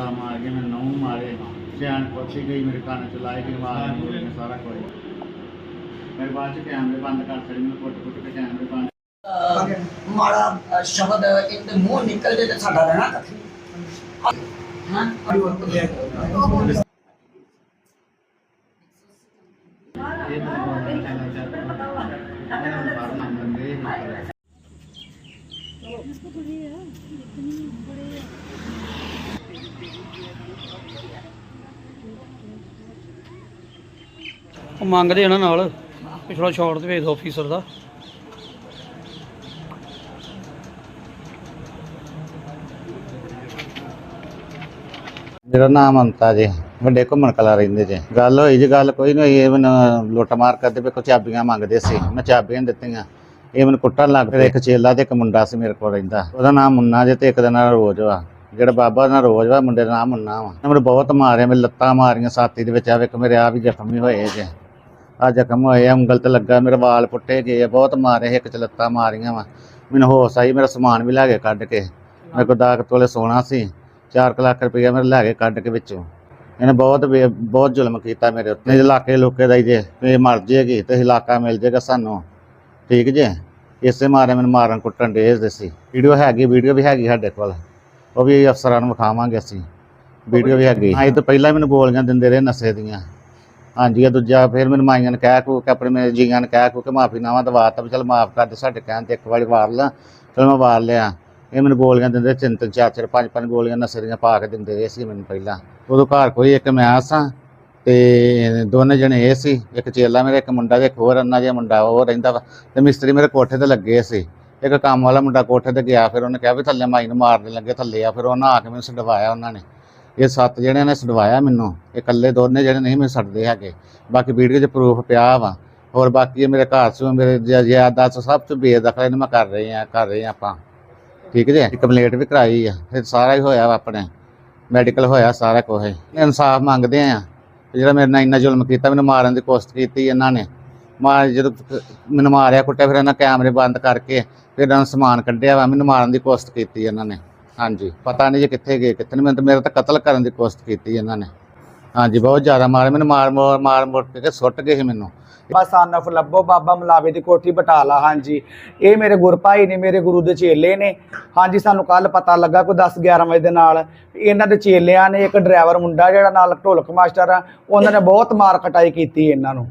ਲੱਤਾਂ ਮਾਰ ਕੇ ਮੈਂ ਨੌਂ ਮਾਰੇ ਚੈਨ ਪੁੱਛੀ ਗਈ, ਮੇਰੇ ਕੰਨ ਚ ਲਾਏ ਗਈ ਆਵਾਜ਼ ਨਹੀਂ ਸਾਰਾ ਕੁਝ। ਮੇਰੇ ਬਾਅਦ ਚ ਕੈਮਰੇ ਬੰਦ ਕਰ ਛੜੇ ਮੈਨੂੰ ਕੁੱਟ ਕੁੱਟ ਕੇ ਕੈਮਰੇ ਬੰਦ ਮਾੜਾ ਸ਼ਬਦ ਇਹਦੇ ਮੂੰਹ ਨਿਕਲ ਜੇ ਤੇ ਸਾਡਾ ਰਹਿਣਾ ਕੱਖੀ ਹਾਂ ਇਹ ਮੈਨੂੰ ਬਹੁਤ ਚੰਗਾ ਚੱਲਦਾ ਇਹਨਾਂ ਨੂੰ ਬਾਹਰ ਮੰਨ ਲੈਂਦੇ ਉਹ ਮੰਗਦੇ ਇਹਨਾਂ ਨਾਲ, ਪਿਛਲਾ ਸ਼ਾਟ ਤੇ ਵੇਖ ਆਫੀਸਰ ਦਾ। ਮੇਰਾ ਨਾਮ ਅੰਤਾ ਜੀ, ਵੱਡੇ ਘੁੰਮਣ ਕਲਾ ਰਹਿੰਦੇ ਜੇ। ਗੱਲ ਹੋਈ ਜੀ, ਗੱਲ ਕੋਈ ਨਹੀਂ ਹੋਈ, ਇਹ ਮੈਨੂੰ ਲੁੱਟ ਮਾਰ ਕਰਦੇ ਪਏ ਕੋ ਚਾਬੀਆਂ ਮੰਗਦੇ ਸੀ। ਮੈਂ ਚਾਬੀਆਂ ਦਿੱਤੀਆਂ। ਇਹ ਮੈਨੂੰ ਕੁੱਟਣ ਲੱਗ ਪਿਆ। ਇੱਕ ਚੇਲਾ ਤੇ ਇੱਕ ਮੁੰਡਾ ਸੀ ਮੇਰੇ ਕੋਲ ਰਹਿੰਦਾ। ਉਹਦਾ ਨਾਮ ਮੁੰਨਾ ਜੇ ਤੇ ਇੱਕ ਦਾ ਨਾਮ ਰੋਜ਼ ਵਾ। ਜਿਹੜਾ ਬਾਬਾ ਦਾ ਨਾਮ ਰੋਜ਼ ਵਾ, ਮੁੰਡੇ ਦਾ ਨਾਮ ਮੁੰਨਾ ਵਾ। ਉਹਨੇ ਮੈਨੂੰ ਬਹੁਤ ਮਾਰਿਆ ਮੇਰੇ ਲੱਤਾਂ ਮਾਰੀਆਂ, ਸਾਥੀ ਦੇ ਵਿੱਚ ਆ ਵੇਖ, ਮੇਰੇ ਆ ਵੀ ਜ਼ਖਮੀ ਹੋਏ ਜੇ। ਆ ਜ਼ਖਮ ਹੋਏ ਆ ਉਂਗਲ ਤੇ ਲੱਗਾ, ਮੇਰੇ ਵਾਲ ਪੁੱਟੇ ਗਏ ਆ, ਬਹੁਤ ਮਾਰੇ, ਇੱਕ ਚ ਮਾਰੀਆਂ ਵਾ। ਮੈਨੂੰ ਹੋਸ਼ ਆਈ, ਮੇਰਾ ਸਮਾਨ ਵੀ ਲੈ ਕੇ ਕੱਢ ਕੇ। ਮੇਰੇ ਕੋਲ ਦਾਗ ਤੋਲੇ ਸੋਨਾ ਸੀ 4 ਲੱਖ ਰੁਪਇਆ ਮੇਰੇ ਲੈ ਕੇ ਕੱਢ ਕੇ ਵਿੱਚੋਂ। ਇਹਨੇ ਬਹੁਤ ਬੇ- ਬਹੁਤ ਜ਼ੁਲਮ ਕੀਤਾ ਮੇਰੇ ਉੱਤੇ। ਇਲਾਕੇ ਲੋਕੇ ਦਾ ਹੀ ਜੇ ਵੀ ਮਰ ਜੇਗੀ ਤੇ ਇਲਾਕਾ ਮਿਲ ਜੇਗਾ ਸਾਨੂੰ। ਠੀਕ ਜੇ? ਇਸੇ ਮਾਰੇ ਮੈਨੂੰ ਮਾਰਨ ਕੁੱਟਣ ਦੇ ਸੀ। ਵੀਡੀਓ ਹੈਗੀ, ਵੀਡੀਓ ਵੀ ਹੈਗੀ ਸਾਡੇ ਕੋਲ। ਉਹ ਵੀ ਅਫਸਰਾਂ ਨੂੰ ਵਿਖਾਵਾਂਗੇ ਅਸੀਂ। ਵੀਡੀਓ ਵੀ ਹੈਗੀ। ਹਾਂ ਇਹ ਤੋਂ ਪਹਿਲਾਂ ਮੈਨੂੰ ਗੋਲੀਆਂ ਦਿੰਦੇ ਰਹੇ ਨਸ਼ੇ ਦੀਆਂ। ਹਾਂਜੀ, ਇਹ ਦੂਜਾ ਫਿਰ ਮੈਨੂੰ ਮਾਈਆਂ ਨੇ ਕਹਿ ਕੂ ਕਿ ਆਪਣੇ ਮੇਰੇ ਜੀਆਂ ਨੇ ਕਹਿ ਕੂ ਕਿ ਮਾਫੀ ਨਾਵਾ ਦਵਾਤਾ ਵੀ ਚਲ ਮਾਫ ਕਰ ਦੇ ਸਾਡੇ ਕਹਿਣ ਤੇ ਇੱਕ ਵਾਰੀ ਵਾਰ ਲਾ। ਚਲ ਮੈਂ ਵਾਰ ਲਿਆ। ਇਹ ਮੈਨੂੰ ਗੋਲੀਆਂ ਦਿੰਦੇ ਤਿੰਨ ਤਿੰਨ, ਚਾਰ ਚਾਰ, ਪੰਜ ਪੰਜ ਗੋਲੀਆਂ ਨਸ਼ੇ ਦੀਆਂ ਪਾ ਕੇ ਦਿੰਦੇ ਰਹੇ ਸੀ ਮੈਨੂੰ ਪਹਿਲਾਂ। ਉਦੋਂ ਘਰ ਕੋਈ ਇੱਕ ਮੈਂ ਸਾਂ ਤੇ ਦੋਨੇ ਜਣੇ ਇਹ ਸੀ। ਇੱਕ ਚੇਲਾ ਮੇਰਾ, ਇੱਕ ਮੁੰਡਾ ਤੇ ਇੱਕ ਹੋਰ ਅੰਨਾ ਜਿਹਾ ਮੁੰਡਾ ਉਹ ਰਹਿੰਦਾ ਵਾ ਤੇ ਮਿਸਤਰੀ ਮੇਰੇ ਕੋਠੇ ਤੇ ਲੱਗੇ ਸੀ। ਇੱਕ ਕੰਮ ਵਾਲਾ ਮੁੰਡਾ ਕੋਠੇ ਤੇ ਗਿਆ, ਫਿਰ ਉਹਨੇ ਕਿਹਾ ਵੀ ਥੱਲੇ ਮਾਈ ਨੂੰ ਮਾਰਨ ਲੱਗੇ, ਥੱਲੇ ਆ, ਫਿਰ ਉਹਨਾਂ ਆ ਕੇ ਮੈਨੂੰ ਛਡਵਾਇਆ ਉਹਨਾਂ ਨੇ। ਇਹ ਸੱਤ ਜਿਹੜਿਆਂ ਨੇ ਛਡਵਾਇਆ ਮੈਨੂੰ। ਇਹ ਇਕੱਲੇ ਦੋਨੇ ਜਿਹੜੇ ਨਹੀਂ ਮੈਨੂੰ ਛੱਡਦੇ ਹੈਗੇ। ਬਾਕੀ ਵੀਡੀਓ 'ਚ ਪ੍ਰੂਫ ਪਿਆ ਵਾ। ਹੋਰ ਬਾਕੀ ਇਹ ਮੇਰੇ ਘਰ ਚ, ਮੇਰੇ ਜ਼ਿਆਦਾ ਸਭ ਤੋਂ ਬੇਦਖਲ ਇਹਨੂੰ ਮੈਂ ਕਰ ਰਹੇ ਆ ਕਰ ਰਹੇ ਆ ਆਪਾਂ। ਠੀਕ ਜੇ? ਕੰਪਲੇਂਟ ਵੀ ਕਰਾਈ ਆ। ਫਿਰ ਸਾਰਾ ਹੀ ਹੋਇਆ ਵਾ ਆਪਣੇ। ਮੈਡੀਕਲ ਹੋਇਆ ਸਾਰਾ ਕੁਝ ਇਨਸਾਫ ਮੰਗਦੇ ਆ। ਜਿਹੜਾ ਮੇਰੇ ਨਾਲ ਇੰਨਾ ਜ਼ੁਲਮ ਕੀਤਾ, ਮੈਨੂੰ ਮਾਰਨ ਦੀ ਕੋਸ਼ਿਸ਼ ਕੀਤੀ ਇਹਨਾਂ ਨੇ। ਮਾਰ, ਜਦੋਂ ਮੈਨੂੰ ਮਾਰਿਆ ਕੁੱਟਿਆ, ਫਿਰ ਇਹਨਾਂ ਕੈਮਰੇ ਬੰਦ ਕਰਕੇ ਫਿਰ ਇਹਨਾਂ ਨੂੰ ਸਮਾਨ ਕੱਢਿਆ ਵਾ। ਮੈਨੂੰ ਮਾਰਨ ਦੀ ਕੋਸ਼ਿਸ਼ ਕੀਤੀ ਇਹਨਾਂ ਨੇ। ਹਾਂਜੀ। ਪਤਾ ਨਹੀਂ ਜੇ ਕਿੱਥੇ ਗਏ, ਕਿੱਥੇ ਨਹੀਂ। ਮੈਨੂੰ ਤਾਂ ਮੇਰਾ ਤਾਂ ਕਤਲ ਕਰਨ ਦੀ ਕੋਸ਼ਿਸ਼ ਕੀਤੀ ਇਹਨਾਂ ਨੇ। ਹਾਂਜੀ, ਬਹੁਤ ਜ਼ਿਆਦਾ ਮਾਰ। ਮੈਨੂੰ ਮਾਰ ਮਾਰ ਮਾਰ ਮੁੜ ਕੇ ਸੁੱਟ ਗਏ ਸੀ ਮੈਨੂੰ। ਬਸ ਅਨਫ ਲੱਭੋ, ਬਾਬਾ ਮਲਾਵੇ ਦੀ ਕੋਠੀ ਬਟਾਲਾ ਹਾਂਜੀ। ਇਹ ਮੇਰੇ ਗੁਰਭਾਈ ਨੇ, ਮੇਰੇ ਗੁਰੂ ਦੇ ਚੇਲੇ ਨੇ। ਹਾਂਜੀ, ਸਾਨੂੰ ਕੱਲ ਪਤਾ ਲੱਗਾ ਕੋਈ 10 11 ਵਜੇ ਦੇ ਨਾਲ। ਇਹਨਾਂ ਦੇ ਚੇਲਿਆਂ ਨੇ ਇੱਕ ਡਰਾਈਵਰ ਮੁੰਡਾ ਜਿਹੜਾ ਨਾਲ ਢੋਲਕ ਮਾਸਟਰ ਆ, ਉਹਨਾਂ ਨੇ ਬਹੁਤ ਮਾਰ ਕਟਾਈ ਕੀਤੀ ਇਹਨਾਂ ਨੂੰ।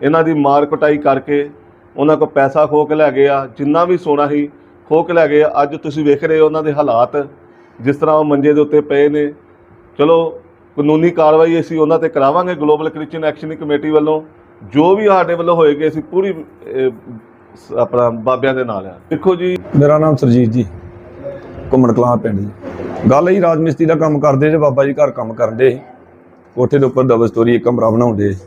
ਇਹਨਾਂ ਦੀ ਮਾਰ ਕੁਟਾਈ ਕਰਕੇ ਉਹਨਾਂ ਕੋਲ ਪੈਸਾ ਖੋਹ ਕੇ ਲੈ ਗਏ ਆ, ਜਿੰਨਾ ਵੀ ਸੋਨਾ ਸੀ ਖੋਹ ਕੇ ਲੈ ਗਏ ਅੱਜ ਤੁਸੀਂ ਵੇਖ ਰਹੇ ਹੋ ਉਹਨਾਂ ਦੇ ਹਾਲਾਤ, ਜਿਸ ਤਰ੍ਹਾਂ ਉਹ ਮੰਜੇ ਦੇ ਉੱਤੇ ਪਏ ਨੇ। ਚਲੋ, ਕਾਨੂੰਨੀ ਕਾਰਵਾਈ ਅਸੀਂ ਉਹਨਾਂ ਤੇ ਕਰਾਵਾਂਗੇ ਗਲੋਬਲ ਕ੍ਰਿਸਚੀਅਨ ਐਕਸ਼ਨ ਕਮੇਟੀ ਵੱਲੋਂ। ਜੋ ਵੀ ਸਾਡੇ ਵੱਲੋਂ ਹੋਏਗੀ, ਅਸੀਂ ਪੂਰੀ ਆਪਣਾ ਬਾਬਿਆਂ ਦੇ ਨਾਲ ਆ। ਦੇਖੋ ਜੀ। ਮੇਰਾ ਨਾਮ ਸਰਜੀਤ ਜੀ, ਘੁੰਮਣ ਕਲਾਂ ਪਿੰਡ ਜੀ। ਗੱਲ ਹੀ ਰਾਜਮਿਸਤਰੀ ਦਾ ਕੰਮ ਕਰਦੇ ਜੇ, ਬਾਬਾ ਜੀ ਘਰ ਕੰਮ ਕਰਦੇ ਸੀ ਕੋਠੇ ਦੇ ਉੱਪਰ ਡਬਲ ਸਟੋਰੀ ਇੱਕ ਕਮਰਾ ਬਣਾਉਂਦੇ। ਸੀ।